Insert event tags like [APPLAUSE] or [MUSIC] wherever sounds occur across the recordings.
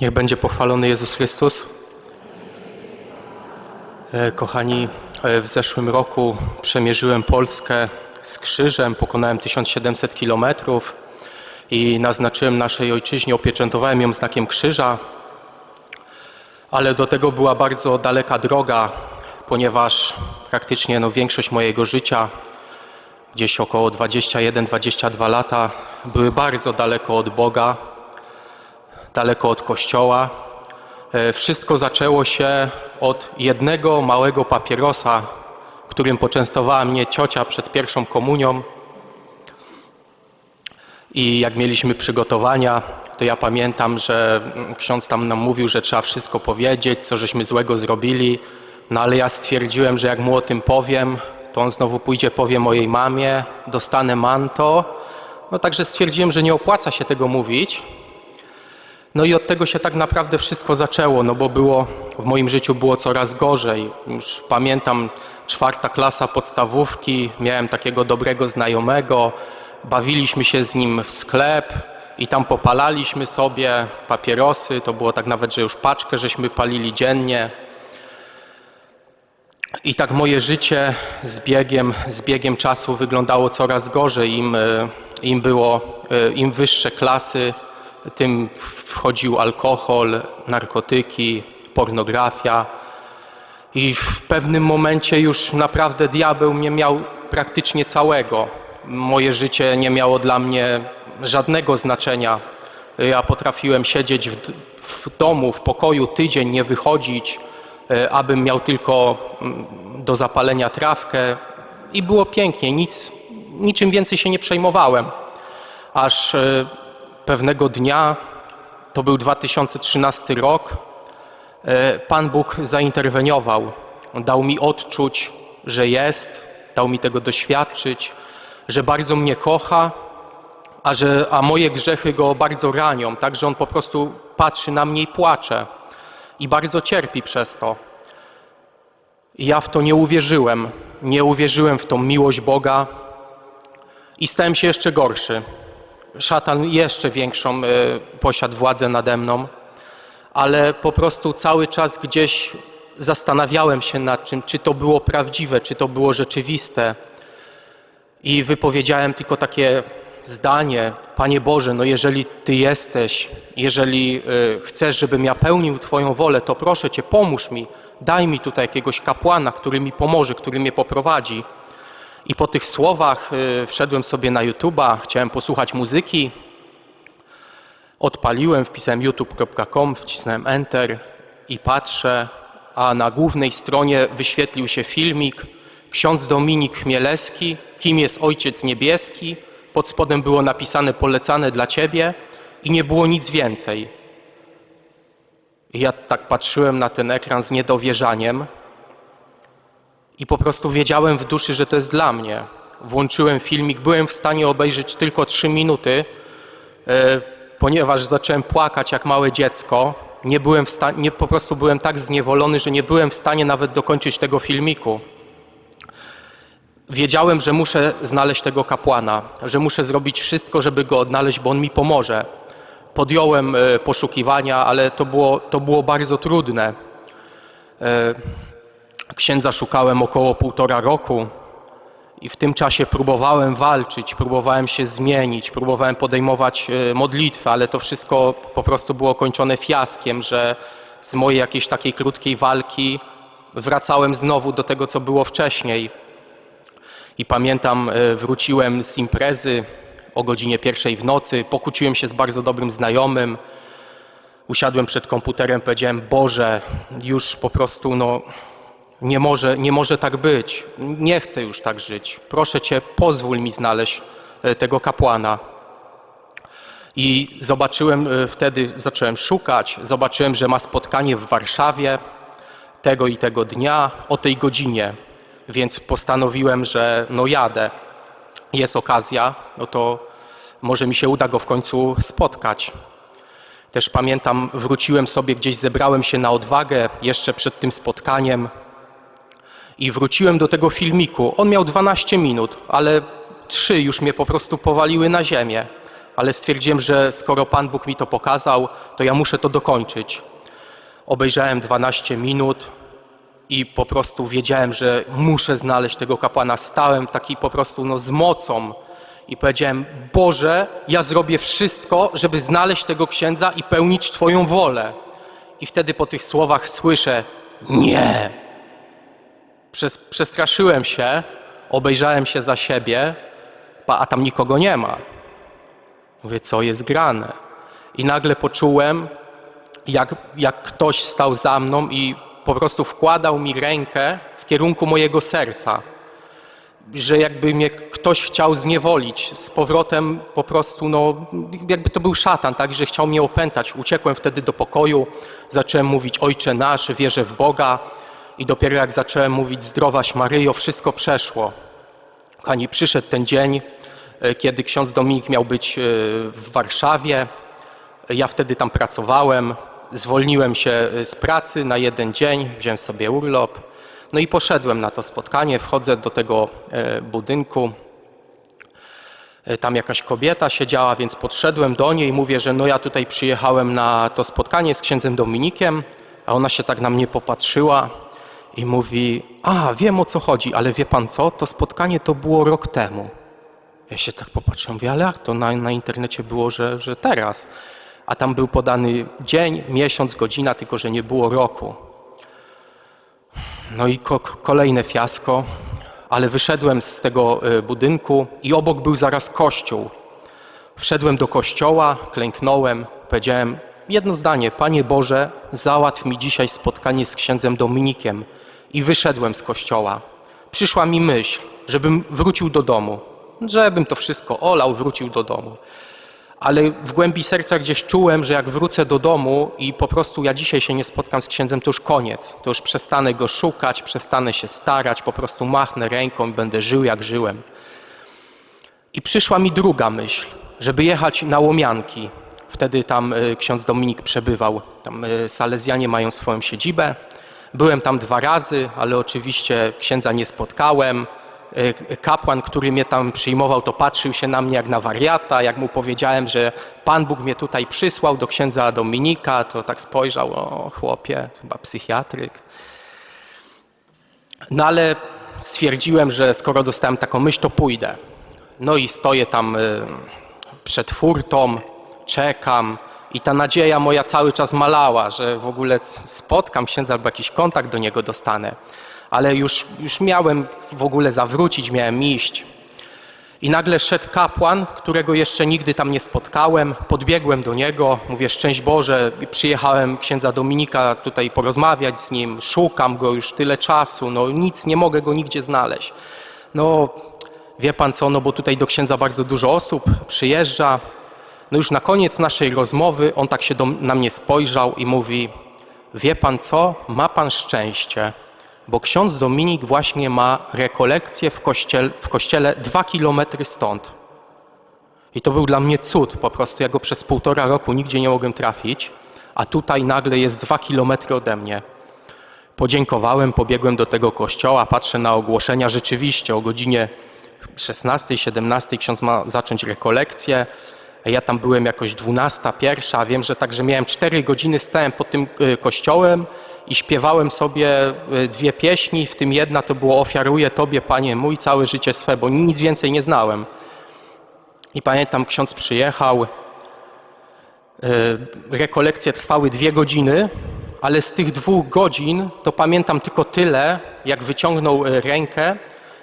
Niech będzie pochwalony Jezus Chrystus. E, Kochani, e, w zeszłym roku przemierzyłem Polskę z krzyżem, pokonałem 1700 kilometrów i naznaczyłem naszej ojczyźnie, opieczętowałem ją znakiem krzyża, ale do tego była bardzo daleka droga, ponieważ praktycznie no, większość mojego życia, gdzieś około 21-22 lata, były bardzo daleko od Boga, daleko od Kościoła. E, Wszystko zaczęło się od jednego małego papierosa, którym poczęstowała mnie ciocia przed pierwszą komunią. I jak mieliśmy przygotowania, to ja pamiętam, że mm, ksiądz tam nam mówił, że trzeba wszystko powiedzieć, co żeśmy złego zrobili. No ale ja stwierdziłem, że jak mu o tym powiem, to on znowu pójdzie, powie mojej mamie, dostanę manto. No także stwierdziłem, że nie opłaca się tego mówić. No i od tego się tak naprawdę wszystko zaczęło, no bo było, w moim życiu było coraz gorzej. Już pamiętam czwarta klasa podstawówki, miałem takiego dobrego znajomego, bawiliśmy się z nim w sklep i tam popalaliśmy sobie papierosy, to było tak nawet, że już paczkę żeśmy palili dziennie. I tak moje życie z biegiem, z biegiem czasu wyglądało coraz gorzej. Im, e, im było, e, im wyższe klasy, tym wchodził alkohol, narkotyki, pornografia. I w pewnym momencie już naprawdę diabeł mnie miał praktycznie całego. Moje życie nie miało dla mnie żadnego znaczenia. Ja potrafiłem siedzieć w, w domu, w pokoju tydzień, nie wychodzić, e, abym miał tylko mm, do zapalenia trawkę i było pięknie, nic, niczym więcej się nie przejmowałem. Aż e, pewnego dnia, to był 2013 rok, e, Pan Bóg zainterweniował. Dał mi odczuć, że jest, dał mi tego doświadczyć, że bardzo mnie kocha, a, że, a moje grzechy go bardzo ranią, tak że on po prostu patrzy na mnie i płacze i bardzo cierpi przez to. I ja w to nie uwierzyłem. Nie uwierzyłem w tą miłość Boga i stałem się jeszcze gorszy. Szatan jeszcze większą y, posiadł władzę nade mną, ale po prostu cały czas gdzieś zastanawiałem się nad czym, czy to było prawdziwe, czy to było rzeczywiste. I wypowiedziałem tylko takie zdanie: Panie Boże, no jeżeli Ty jesteś, jeżeli y, chcesz, żebym ja pełnił Twoją wolę, to proszę Cię, pomóż mi, daj mi tutaj jakiegoś kapłana, który mi pomoże, który mnie poprowadzi. I po tych słowach y, wszedłem sobie na YouTube'a, chciałem posłuchać muzyki. Odpaliłem, wpisałem youtube.com, wcisnąłem Enter i patrzę, a na głównej stronie wyświetlił się filmik Ksiądz Dominik Chmielewski, kim jest Ojciec Niebieski. Pod spodem było napisane polecane dla Ciebie i nie było nic więcej. I ja tak patrzyłem na ten ekran z niedowierzaniem i po prostu wiedziałem w duszy, że to jest dla mnie. Włączyłem filmik, byłem w stanie obejrzeć tylko trzy minuty, e, ponieważ zacząłem płakać jak małe dziecko. Nie byłem w stanie, nie, po prostu byłem tak zniewolony, że nie byłem w stanie nawet dokończyć tego filmiku. Wiedziałem, że muszę znaleźć tego kapłana, że muszę zrobić wszystko, żeby go odnaleźć, bo on mi pomoże. Podjąłem e, poszukiwania, ale to było, to było bardzo trudne. Księdza szukałem około półtora roku i w tym czasie próbowałem walczyć, próbowałem się zmienić, próbowałem podejmować e, modlitwę, ale to wszystko po prostu było kończone fiaskiem, że z mojej jakiejś takiej krótkiej walki wracałem znowu do tego, co było wcześniej. I pamiętam, e, wróciłem z imprezy o godzinie pierwszej w nocy, pokłóciłem się z bardzo dobrym znajomym, usiadłem przed komputerem, powiedziałem, Boże, już po prostu no, nie może, nie może tak być. Nie chcę już tak żyć. Proszę Cię, pozwól mi znaleźć e, tego kapłana. I zobaczyłem e, wtedy, zacząłem szukać, zobaczyłem, że ma spotkanie w Warszawie tego i tego dnia o tej godzinie. Więc postanowiłem, że no jadę. Jest okazja, no to może mi się uda go w końcu spotkać. Też pamiętam, wróciłem sobie gdzieś, zebrałem się na odwagę jeszcze przed tym spotkaniem i wróciłem do tego filmiku. On miał 12 minut, ale trzy już mnie po prostu powaliły na ziemię. ale stwierdziłem, że skoro Pan Bóg mi to pokazał, to ja muszę to dokończyć. Obejrzałem 12 minut i po prostu wiedziałem, że muszę znaleźć tego kapłana. Stałem taki po prostu no, z mocą i powiedziałem: Boże, ja zrobię wszystko, żeby znaleźć tego księdza i pełnić Twoją wolę. I wtedy po tych słowach słyszę: Nie. Przes- przestraszyłem się, obejrzałem się za siebie, a tam nikogo nie ma. Mówię, co jest grane? I nagle poczułem, jak, jak ktoś stał za mną i po prostu wkładał mi rękę w kierunku mojego serca. Że jakby mnie ktoś chciał zniewolić. Z powrotem po prostu, no, jakby to był szatan, tak, że chciał mnie opętać. Uciekłem wtedy do pokoju, zacząłem mówić Ojcze nasz, wierzę w Boga i dopiero jak zacząłem mówić Zdrowaś Maryjo, wszystko przeszło. Kochani, przyszedł ten dzień, e, kiedy ksiądz Dominik miał być e, w Warszawie. Ja wtedy tam pracowałem, zwolniłem się e, z pracy na jeden dzień, wziąłem sobie urlop. No i poszedłem na to spotkanie, wchodzę do tego budynku. Tam jakaś kobieta siedziała, więc podszedłem do niej i mówię, że no ja tutaj przyjechałem na to spotkanie z księdzem Dominikiem, a ona się tak na mnie popatrzyła i mówi, a wiem o co chodzi, ale wie pan co, to spotkanie to było rok temu. Ja się tak popatrzyłem, mówię, ale jak to na, na internecie było, że, że teraz? A tam był podany dzień, miesiąc, godzina, tylko że nie było roku. No i ko- kolejne fiasko, ale wyszedłem z tego e, budynku i obok był zaraz kościół. Wszedłem do kościoła, klęknąłem, powiedziałem jedno zdanie: Panie Boże, załatw mi dzisiaj spotkanie z księdzem Dominikiem. I wyszedłem z kościoła. Przyszła mi myśl, żebym wrócił do domu, żebym to wszystko olał, wrócił do domu. Ale w głębi serca gdzieś czułem, że jak wrócę do domu i po prostu ja dzisiaj się nie spotkam z księdzem, to już koniec. To już przestanę go szukać, przestanę się starać, po prostu machnę ręką i będę żył jak żyłem. I przyszła mi druga myśl, żeby jechać na Łomianki. Wtedy tam y, ksiądz Dominik przebywał. Tam y, Salezjanie mają swoją siedzibę. Byłem tam dwa razy, ale oczywiście księdza nie spotkałem. Y, Kapłan, który mnie tam przyjmował, to patrzył się na mnie jak na wariata. Jak mu powiedziałem, że Pan Bóg mnie tutaj przysłał do księdza Dominika, to tak spojrzał, o chłopie, chyba psychiatryk. No ale stwierdziłem, że skoro dostałem taką myśl, to pójdę. No i stoję tam y, przed furtą, czekam i ta nadzieja moja cały czas malała, że w ogóle spotkam księdza albo jakiś kontakt do niego dostanę. Ale już, już miałem w ogóle zawrócić, miałem iść. I nagle szedł kapłan, którego jeszcze nigdy tam nie spotkałem. Podbiegłem do niego, mówię: Szczęść Boże, przyjechałem księdza Dominika tutaj porozmawiać z nim, szukam go już tyle czasu, no nic, nie mogę go nigdzie znaleźć. No, wie pan co, no bo tutaj do księdza bardzo dużo osób przyjeżdża. No już na koniec naszej rozmowy on tak się do, na mnie spojrzał i mówi: Wie pan co, ma pan szczęście, bo ksiądz Dominik właśnie ma rekolekcję w, kościel, w kościele dwa kilometry stąd. I to był dla mnie cud, po prostu ja go przez półtora roku nigdzie nie mogłem trafić, a tutaj nagle jest dwa kilometry ode mnie. Podziękowałem, pobiegłem do tego kościoła, patrzę na ogłoszenia. Rzeczywiście o godzinie 16, 17 ksiądz ma zacząć rekolekcję. Ja tam byłem jakoś 12, pierwsza, wiem, że także miałem 4 godziny, stałem pod tym y, kościołem i śpiewałem sobie y, dwie pieśni, w tym jedna to było Ofiaruję Tobie, Panie mój, całe życie swe, bo nic więcej nie znałem. I pamiętam, ksiądz przyjechał, y, rekolekcje trwały dwie godziny, ale z tych dwóch godzin to pamiętam tylko tyle, jak wyciągnął rękę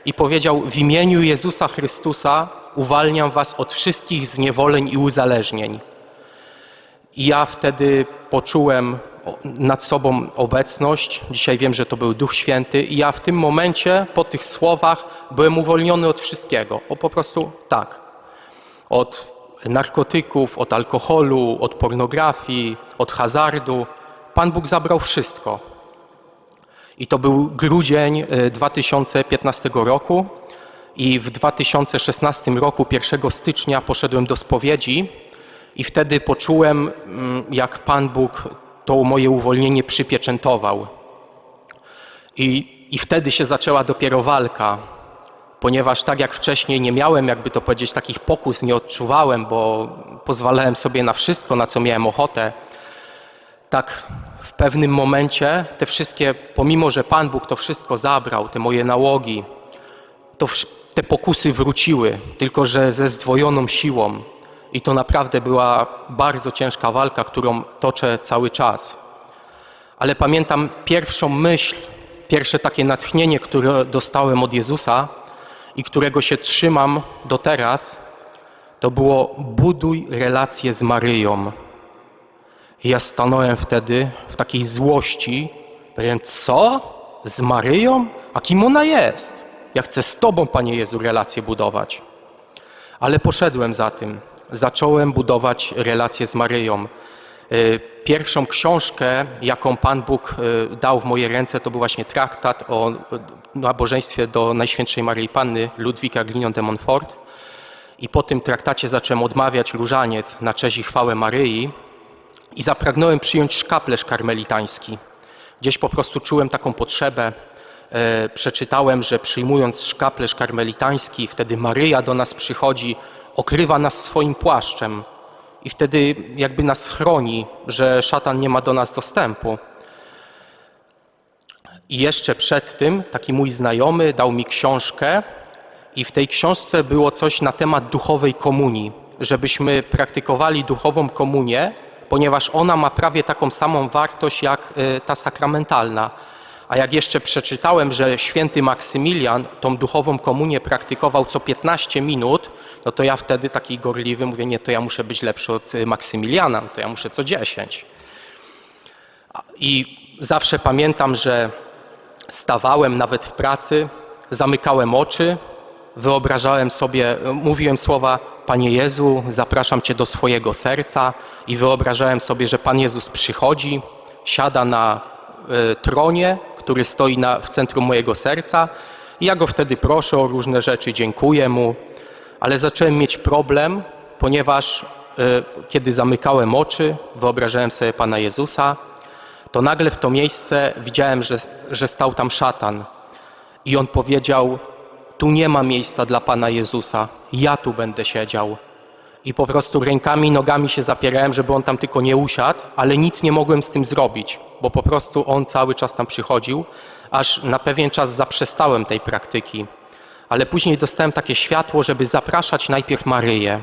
i powiedział: W imieniu Jezusa Chrystusa uwalniam Was od wszystkich zniewoleń i uzależnień. I ja wtedy poczułem nad sobą obecność. Dzisiaj wiem, że to był Duch Święty. I ja w tym momencie, po tych słowach, byłem uwolniony od wszystkiego. O po prostu tak. Od narkotyków, od alkoholu, od pornografii, od hazardu. Pan Bóg zabrał wszystko. I to był grudzień y, 2015 roku. I w 2016 roku, 1 stycznia, poszedłem do spowiedzi i wtedy poczułem, mm, jak Pan Bóg to moje uwolnienie przypieczętował. I, I wtedy się zaczęła dopiero walka. ponieważ tak jak wcześniej nie miałem, jakby to powiedzieć, takich pokus, nie odczuwałem, bo pozwalałem sobie na wszystko, na co miałem ochotę, tak w pewnym momencie te wszystkie, pomimo że Pan Bóg to wszystko zabrał, te moje nałogi, to te pokusy wróciły, tylko że ze zdwojoną siłą. I to naprawdę była bardzo ciężka walka, którą toczę cały czas. Ale pamiętam pierwszą myśl, pierwsze takie natchnienie, które dostałem od Jezusa i którego się trzymam do teraz, to było buduj relacje z Maryją. I ja stanąłem wtedy w takiej złości. Powiem, co? Z Maryją? A kim ona jest? Ja chcę z Tobą, Panie Jezu, relacje budować. Ale poszedłem za tym. Zacząłem budować relacje z Maryją. Y, Pierwszą książkę, jaką Pan Bóg y, dał w moje ręce, to był właśnie traktat o y, nabożeństwie do Najświętszej Maryi Panny Ludwika Glinion de Montfort. I po tym traktacie zacząłem odmawiać różaniec na cześć i chwałę Maryi i zapragnąłem przyjąć szkaplerz karmelitański. Gdzieś po prostu czułem taką potrzebę. E, przeczytałem, że przyjmując szkaplerz karmelitański, wtedy Maryja do nas przychodzi, okrywa nas swoim płaszczem i wtedy jakby nas chroni, że szatan nie ma do nas dostępu. I jeszcze przed tym taki mój znajomy dał mi książkę i w tej książce było coś na temat duchowej komunii, żebyśmy praktykowali duchową komunię, ponieważ ona ma prawie taką samą wartość jak y, ta sakramentalna. A jak jeszcze przeczytałem, że święty Maksymilian tą duchową komunię praktykował co 15 minut, no to ja wtedy taki gorliwy mówię, nie, to ja muszę być lepszy od y, Maksymiliana, to ja muszę co 10. I zawsze pamiętam, że stawałem nawet w pracy, zamykałem oczy, wyobrażałem sobie, mówiłem słowa Panie Jezu, zapraszam Cię do swojego serca i wyobrażałem sobie, że Pan Jezus przychodzi, siada na e, tronie, który stoi na, w centrum mojego serca i ja Go wtedy proszę o różne rzeczy, dziękuję Mu, ale zacząłem mieć problem, ponieważ e, kiedy zamykałem oczy, wyobrażałem sobie Pana Jezusa, to nagle w to miejsce widziałem, że, że stał tam szatan. I on powiedział: Tu nie ma miejsca dla Pana Jezusa, ja tu będę siedział. I po prostu rękami, nogami się zapierałem, żeby on tam tylko nie usiadł, ale nic nie mogłem z tym zrobić, bo po prostu on cały czas tam przychodził, aż na pewien czas zaprzestałem tej praktyki. Ale później dostałem takie światło, żeby zapraszać najpierw Maryję.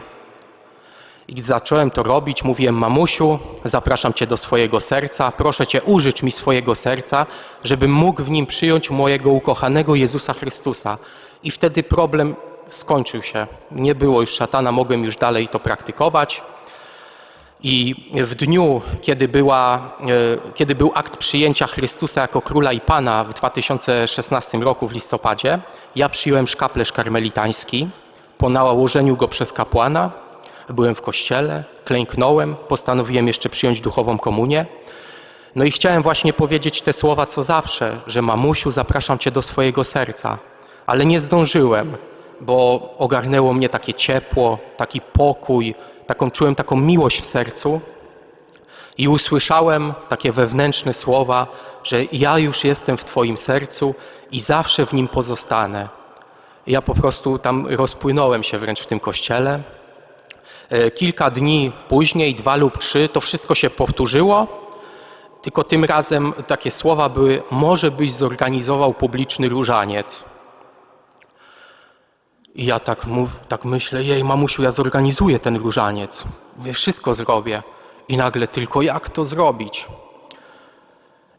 I zacząłem to robić, mówiłem, mamusiu, zapraszam Cię do swojego serca, proszę Cię, użycz mi swojego serca, żebym mógł w nim przyjąć mojego ukochanego Jezusa Chrystusa. I wtedy problem skończył się. Nie było już szatana, mogłem już dalej to praktykować. I w dniu, kiedy, była, e, kiedy był akt przyjęcia Chrystusa jako Króla i Pana w 2016 roku w listopadzie, ja przyjąłem szkaplerz karmelitański po nałożeniu go przez kapłana. Byłem w kościele, klęknąłem, postanowiłem jeszcze przyjąć duchową komunię. No i chciałem właśnie powiedzieć te słowa co zawsze, że mamusiu, zapraszam Cię do swojego serca. Ale nie zdążyłem, bo ogarnęło mnie takie ciepło, taki pokój, taką czułem taką miłość w sercu i usłyszałem takie wewnętrzne słowa, że ja już jestem w Twoim sercu i zawsze w nim pozostanę. Ja po prostu tam rozpłynąłem się wręcz w tym kościele. E, Kilka dni później, dwa lub trzy, to wszystko się powtórzyło, tylko tym razem takie słowa były: Może byś zorganizował publiczny różaniec. I ja tak, tak myślę, jej mamusiu, ja zorganizuję ten różaniec. Mówię, wszystko zrobię. I nagle tylko jak to zrobić?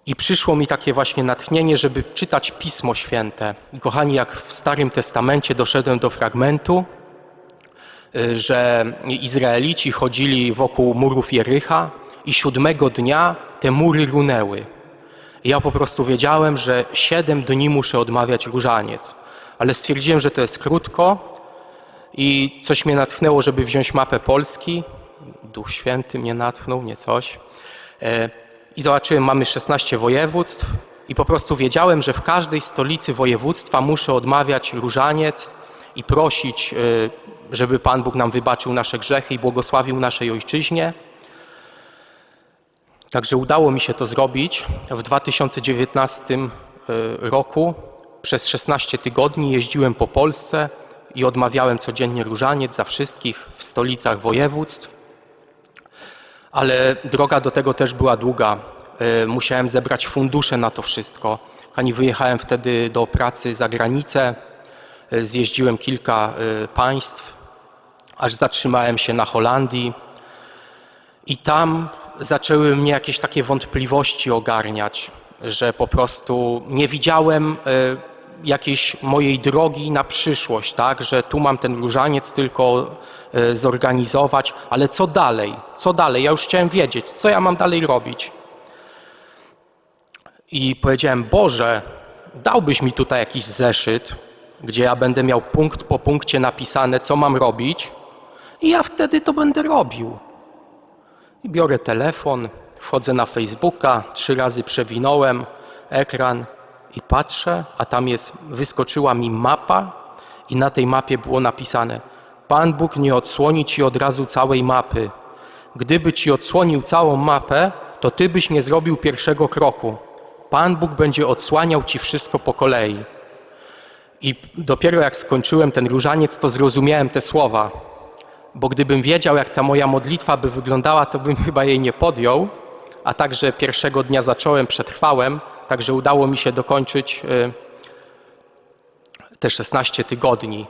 I przyszło mi takie właśnie natchnienie, żeby czytać Pismo Święte. I kochani, jak w Starym Testamencie doszedłem do fragmentu, y, że Izraelici chodzili wokół murów Jericha i siódmego dnia te mury runęły. I ja po prostu wiedziałem, że siedem dni muszę odmawiać różaniec. Ale stwierdziłem, że to jest krótko i coś mnie natchnęło, żeby wziąć mapę Polski. Duch Święty mnie natchnął, nie coś. E, I zobaczyłem, mamy 16 województw i po prostu wiedziałem, że w każdej stolicy województwa muszę odmawiać różaniec i prosić, e, żeby Pan Bóg nam wybaczył nasze grzechy i błogosławił naszej ojczyźnie. Także udało mi się to zrobić w 2019 roku. Przez 16 tygodni jeździłem po Polsce i odmawiałem codziennie różaniec za wszystkich w stolicach województw. Ale droga do tego też była długa. E, Musiałem zebrać fundusze na to wszystko. Ani wyjechałem wtedy do pracy za granicę. E, Zjeździłem kilka e, państw, aż zatrzymałem się na Holandii. I tam zaczęły mnie jakieś takie wątpliwości ogarniać, że po prostu nie widziałem e, jakiejś mojej drogi na przyszłość, tak? Że tu mam ten różaniec tylko e, zorganizować, ale co dalej? Co dalej? Ja już chciałem wiedzieć, co ja mam dalej robić. I powiedziałem, Boże, dałbyś mi tutaj jakiś zeszyt, gdzie ja będę miał punkt po punkcie napisane, co mam robić, i ja wtedy to będę robił. I biorę telefon, wchodzę na Facebooka, trzy razy przewinąłem ekran i patrzę, a tam jest, wyskoczyła mi mapa i na tej mapie było napisane Pan Bóg nie odsłoni ci od razu całej mapy. Gdyby ci odsłonił całą mapę, to ty byś nie zrobił pierwszego kroku. Pan Bóg będzie odsłaniał ci wszystko po kolei. I dopiero jak skończyłem ten różaniec, to zrozumiałem te słowa bo gdybym wiedział, jak ta moja modlitwa by wyglądała, to bym [LAUGHS] chyba jej nie podjął, a także pierwszego dnia zacząłem, przetrwałem, także udało mi się dokończyć y, te 16 tygodni.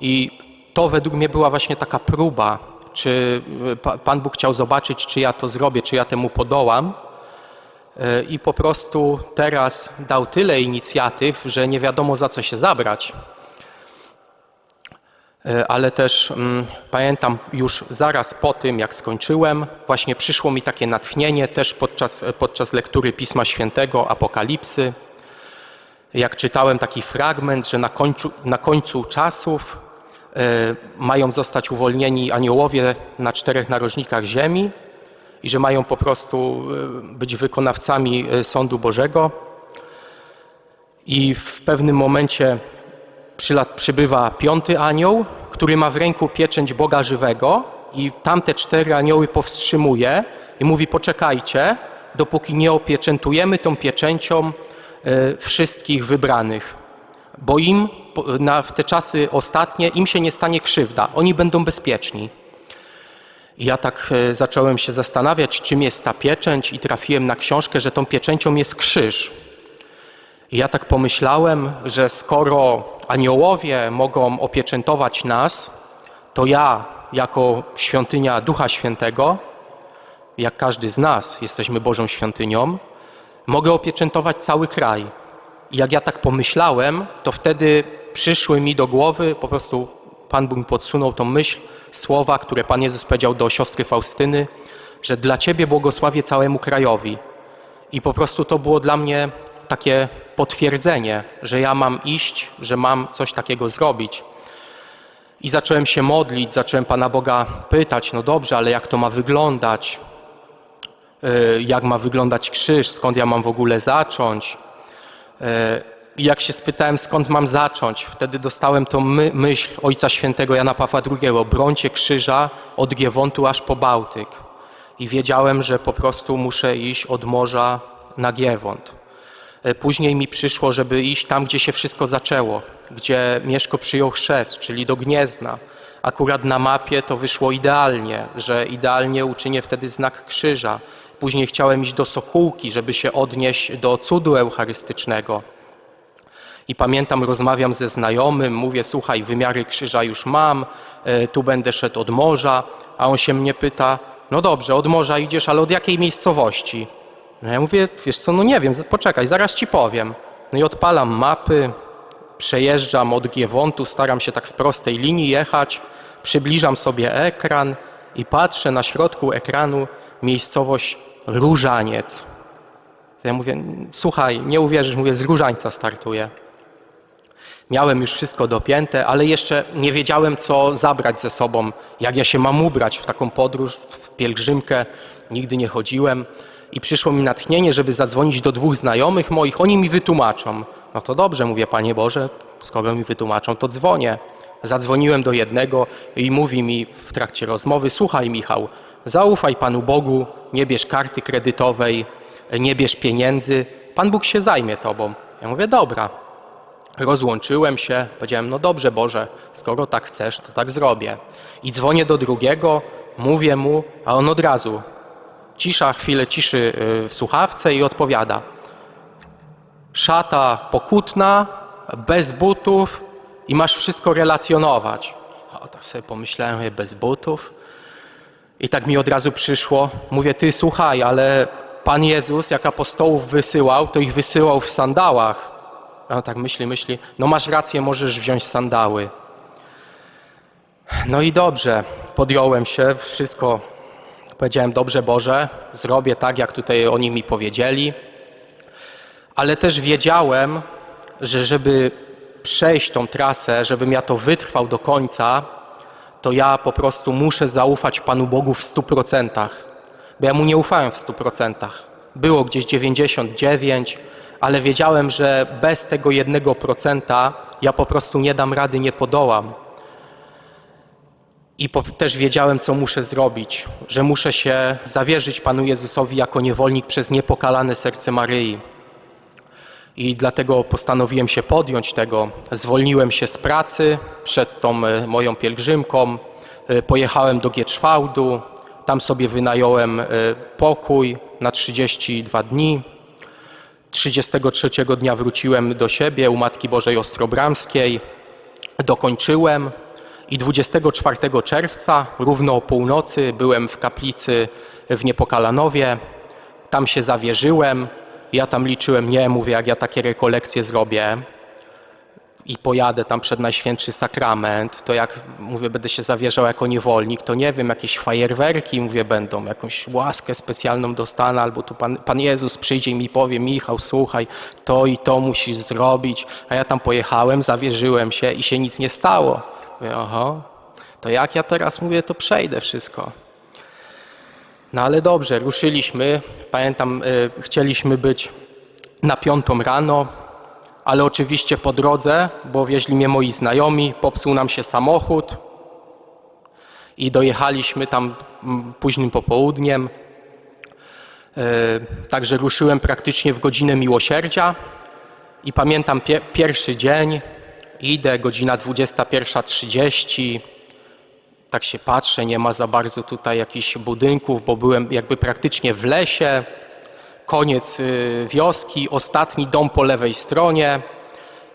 I to według mnie była właśnie taka próba, czy y, Pa- Pan Bóg chciał zobaczyć, czy ja to zrobię, czy ja temu podołam. Y, I po prostu teraz dał tyle inicjatyw, że nie wiadomo za co się zabrać. E, ale też mm, pamiętam już zaraz po tym, jak skończyłem, właśnie przyszło mi takie natchnienie też podczas, podczas lektury Pisma Świętego, Apokalipsy. Jak czytałem taki fragment, że na końcu, na końcu czasów e, mają zostać uwolnieni aniołowie na czterech narożnikach ziemi i że mają po prostu e, być wykonawcami e, sądu Bożego. I w pewnym momencie przybywa piąty anioł, który ma w ręku pieczęć Boga żywego i tamte cztery anioły powstrzymuje i mówi poczekajcie, dopóki nie opieczętujemy tą pieczęcią e, wszystkich wybranych. Bo im na, w te czasy ostatnie im się nie stanie krzywda, oni będą bezpieczni. I ja tak e, zacząłem się zastanawiać, czym jest ta pieczęć i trafiłem na książkę, że tą pieczęcią jest krzyż. I ja tak pomyślałem, że skoro aniołowie mogą opieczętować nas, to ja, jako świątynia Ducha Świętego, jak każdy z nas jesteśmy Bożą świątynią, mogę opieczętować cały kraj. I jak ja tak pomyślałem, to wtedy przyszły mi do głowy, po prostu Pan Bóg mi podsunął tą myśl, słowa, które Pan Jezus powiedział do siostry Faustyny, że dla Ciebie błogosławię całemu krajowi. I po prostu to było dla mnie takie potwierdzenie, że ja mam iść, że mam coś takiego zrobić. I zacząłem się modlić, zacząłem Pana Boga pytać, no dobrze, ale jak to ma wyglądać? Y, Jak ma wyglądać krzyż? Skąd ja mam w ogóle zacząć? Y, I jak się spytałem, skąd mam zacząć, wtedy dostałem tą my, myśl Ojca Świętego Jana Pawła II, brońcie krzyża od Giewontu aż po Bałtyk. I wiedziałem, że po prostu muszę iść od morza na Giewont. E, Później mi przyszło, żeby iść tam, gdzie się wszystko zaczęło, gdzie Mieszko przyjął chrzest, czyli do Gniezna. Akurat na mapie to wyszło idealnie, że idealnie uczynię wtedy znak krzyża. Później chciałem iść do Sokółki, żeby się odnieść do cudu eucharystycznego. I pamiętam, rozmawiam ze znajomym, mówię, słuchaj, wymiary krzyża już mam, e, tu będę szedł od morza, a on się mnie pyta, no dobrze, od morza idziesz, ale od jakiej miejscowości? No ja mówię, wiesz co, no nie wiem, poczekaj, zaraz ci powiem. No i odpalam mapy, przejeżdżam od Giewontu, staram się tak w prostej linii jechać, przybliżam sobie ekran i patrzę na środku ekranu miejscowość Różaniec. Ja mówię, słuchaj, nie uwierzysz, mówię, z Różańca startuję. Miałem już wszystko dopięte, ale jeszcze nie wiedziałem, co zabrać ze sobą, jak ja się mam ubrać w taką podróż, w pielgrzymkę. Nigdy nie chodziłem i przyszło mi natchnienie, żeby zadzwonić do dwóch znajomych moich. Oni mi wytłumaczą. No to dobrze, mówię, Panie Boże, skoro mi wytłumaczą, to dzwonię. Zadzwoniłem do jednego i mówi mi w trakcie rozmowy: Słuchaj, Michał, zaufaj Panu Bogu, nie bierz karty kredytowej, nie bierz pieniędzy, Pan Bóg się zajmie Tobą. Ja mówię: Dobra. Rozłączyłem się, powiedziałem, no dobrze Boże, skoro tak chcesz, to tak zrobię. I dzwonię do drugiego, mówię mu, a on od razu, cisza, chwilę ciszy y, w słuchawce i odpowiada. Szata pokutna, bez butów i masz wszystko relacjonować. O, tak sobie pomyślałem, bez butów. I tak mi od razu przyszło, mówię, ty słuchaj, ale Pan Jezus, jak apostołów wysyłał, to ich wysyłał w sandałach. A on tak myśli, myśli, no masz rację, możesz wziąć sandały. No i dobrze, podjąłem się, wszystko powiedziałem, dobrze Boże, zrobię tak, jak tutaj oni mi powiedzieli. Ale też wiedziałem, że żeby przejść tą trasę, żebym ja to wytrwał do końca, to ja po prostu muszę zaufać Panu Bogu w stu procentach. Bo ja Mu nie ufałem w stu procentach. Było gdzieś 99, ale wiedziałem, że bez tego jednego procenta ja po prostu nie dam rady, nie podołam. I po, też wiedziałem, co muszę zrobić, że muszę się zawierzyć Panu Jezusowi jako niewolnik przez niepokalane serce Maryi. I dlatego postanowiłem się podjąć tego. Zwolniłem się z pracy przed tą e, moją pielgrzymką. E, Pojechałem do Gietrzwałdu. Tam sobie wynająłem e, pokój na 32 dni. 33 dnia wróciłem do siebie u Matki Bożej Ostrobramskiej. Dokończyłem i 24 czerwca, równo o północy, byłem w kaplicy w Niepokalanowie. Tam się zawierzyłem. Ja tam liczyłem, nie, mówię, jak ja takie rekolekcje zrobię i pojadę tam przed Najświętszy Sakrament, to jak, mówię, będę się zawierzał jako niewolnik, to nie wiem, jakieś fajerwerki, mówię, będą, jakąś łaskę specjalną dostanę, albo tu Pan, Pan Jezus przyjdzie i mi powie, Michał, słuchaj, to i to musisz zrobić, a ja tam pojechałem, zawierzyłem się i się nic nie stało. Mówię, oho, to jak ja teraz, mówię, to przejdę wszystko. No ale dobrze, ruszyliśmy. Pamiętam, y, chcieliśmy być na piątą rano, ale oczywiście po drodze, bo wieźli mnie moi znajomi, popsuł nam się samochód i dojechaliśmy tam mm, późnym popołudniem. Y, Także ruszyłem praktycznie w godzinę miłosierdzia i pamiętam pie- pierwszy dzień, idę, godzina 21.30, tak się patrzę, nie ma za bardzo tutaj jakichś budynków, bo byłem jakby praktycznie w lesie. Koniec y, wioski, ostatni dom po lewej stronie.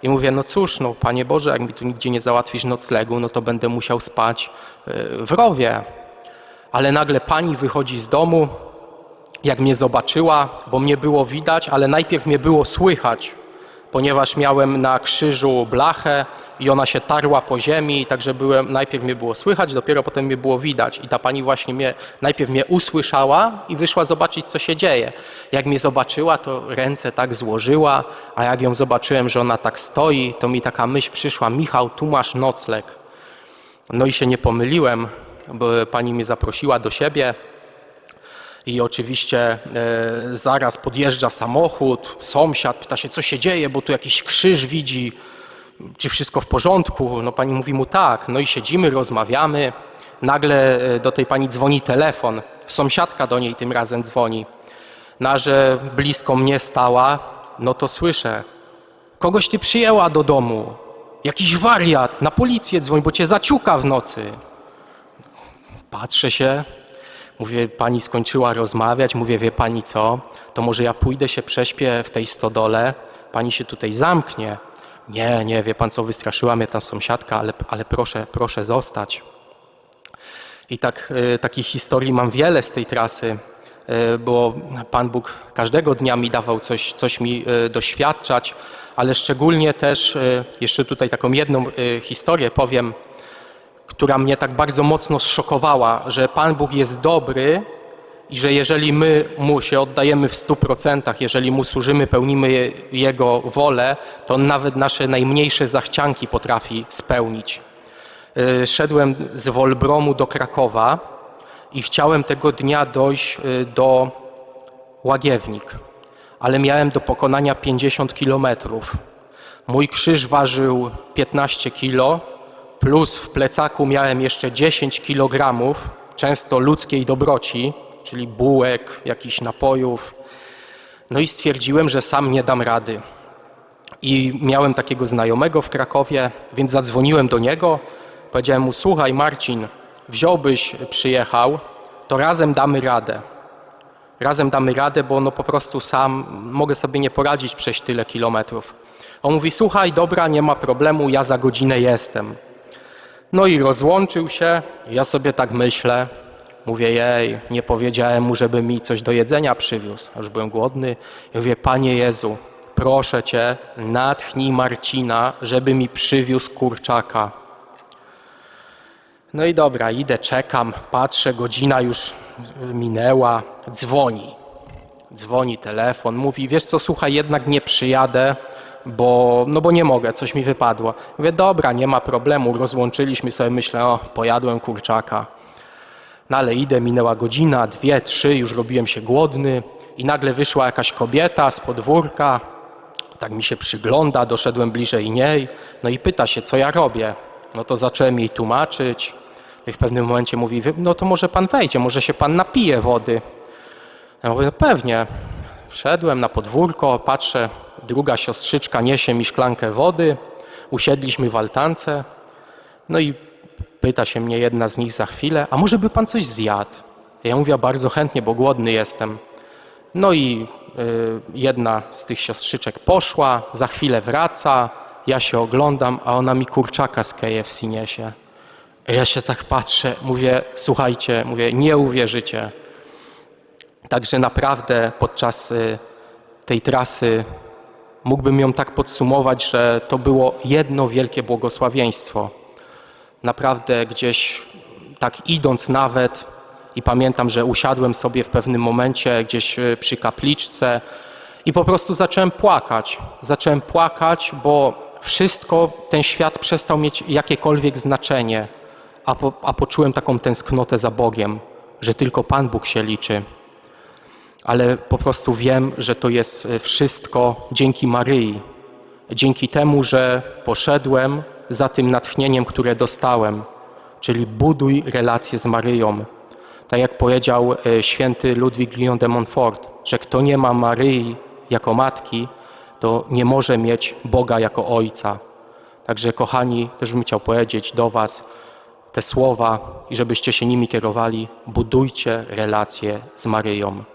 I mówię, no cóż, no Panie Boże, jak mi tu nigdzie nie załatwisz noclegu, no to będę musiał spać y, w rowie. Ale nagle pani wychodzi z domu, jak mnie zobaczyła, bo mnie było widać, ale najpierw mnie było słychać, ponieważ miałem na krzyżu blachę i ona się tarła po ziemi, także byłem, najpierw mnie było słychać, dopiero potem mnie było widać. I ta pani właśnie mnie, najpierw mnie usłyszała i wyszła zobaczyć, co się dzieje. Jak mnie zobaczyła, to ręce tak złożyła, a jak ją zobaczyłem, że ona tak stoi, to mi taka myśl przyszła, Michał, tu masz nocleg. No i się nie pomyliłem, bo pani mnie zaprosiła do siebie, i oczywiście e, zaraz podjeżdża samochód, sąsiad pyta się, co się dzieje, bo tu jakiś krzyż widzi, czy wszystko w porządku. No pani mówi mu tak, no i siedzimy, rozmawiamy. Nagle e, do tej pani dzwoni telefon, sąsiadka do niej tym razem dzwoni. Na że blisko mnie stała, no to słyszę, kogoś ty przyjęła do domu, jakiś wariat, na policję dzwoń, bo cię zaciuka w nocy. Patrzę się, Mówię, pani skończyła rozmawiać, mówię, wie pani co, to może ja pójdę się prześpię w tej stodole, pani się tutaj zamknie. Nie, nie, wie pan co, wystraszyła mnie ta sąsiadka, ale, ale proszę, proszę zostać. I tak, y, takich historii mam wiele z tej trasy, y, bo Pan Bóg każdego dnia mi dawał coś, coś mi y, doświadczać, ale szczególnie też, jeszcze tutaj taką jedną historię powiem, która mnie tak bardzo mocno zszokowała, że Pan Bóg jest dobry i że jeżeli my Mu się oddajemy w stu procentach, jeżeli Mu służymy, pełnimy Je- Jego wolę, to nawet nasze najmniejsze zachcianki potrafi spełnić. Y, Szedłem z Wolbromu do Krakowa i chciałem tego dnia dojść y, do Łagiewnik, ale miałem do pokonania 50 kilometrów. Mój krzyż ważył 15 kilo, plus w plecaku miałem jeszcze 10 kilogramów, często ludzkiej dobroci, czyli bułek, jakichś napojów. No i stwierdziłem, że sam nie dam rady. I miałem takiego znajomego w Krakowie, więc zadzwoniłem do niego. Powiedziałem mu: Słuchaj, Marcin, wziąłbyś, przyjechał, to razem damy radę. Razem damy radę, bo no po prostu sam mogę sobie nie poradzić przejść tyle kilometrów. On mówi: Słuchaj, dobra, nie ma problemu, ja za godzinę jestem. No i rozłączył się. Ja sobie tak myślę. Mówię, jej, nie powiedziałem mu, żeby mi coś do jedzenia przywiózł. Już byłem głodny. Mówię, Panie Jezu, proszę Cię, natchnij Marcina, żeby mi przywiózł kurczaka. No i dobra, idę, czekam, patrzę, godzina już minęła, dzwoni. Dzwoni telefon, mówi, wiesz co, słuchaj, jednak nie przyjadę, bo, no bo nie mogę, coś mi wypadło. Mówię, dobra, nie ma problemu, rozłączyliśmy sobie, myślę, o, pojadłem kurczaka. No ale idę, minęła godzina, dwie, trzy, już robiłem się głodny i nagle wyszła jakaś kobieta z podwórka, tak mi się przygląda, doszedłem bliżej niej, no i pyta się, co ja robię. No to zacząłem jej tłumaczyć. I w pewnym momencie mówi, "Wy- no to może pan wejdzie, może się pan napije wody. Ja mówię, no pewnie. Wszedłem na podwórko, patrzę, druga siostrzyczka niesie mi szklankę wody, usiedliśmy w altance, no i pyta się mnie jedna z nich za chwilę, a może by pan coś zjadł? Ja mówię, bardzo chętnie, bo głodny jestem. No i y, jedna z tych siostrzyczek poszła, za chwilę wraca, ja się oglądam, a ona mi kurczaka z KFC niesie. Ja się tak patrzę, mówię, słuchajcie, mówię, nie uwierzycie. Także naprawdę podczas y, tej trasy mógłbym ją tak podsumować, że to było jedno wielkie błogosławieństwo. Naprawdę gdzieś tak idąc nawet i pamiętam, że usiadłem sobie w pewnym momencie gdzieś y, przy kapliczce i po prostu zacząłem płakać. Zacząłem płakać, bo wszystko, ten świat przestał mieć jakiekolwiek znaczenie, a, po, a poczułem taką tęsknotę za Bogiem, że tylko Pan Bóg się liczy ale po prostu wiem, że to jest e, wszystko dzięki Maryi. Dzięki temu, że poszedłem za tym natchnieniem, które dostałem, czyli buduj relacje z Maryją. Tak jak powiedział e, święty Ludwik Guillaume de Montfort, że kto nie ma Maryi jako matki, to nie może mieć Boga jako Ojca. Także kochani, też bym chciał powiedzieć do Was te słowa i żebyście się nimi kierowali, budujcie relacje z Maryją.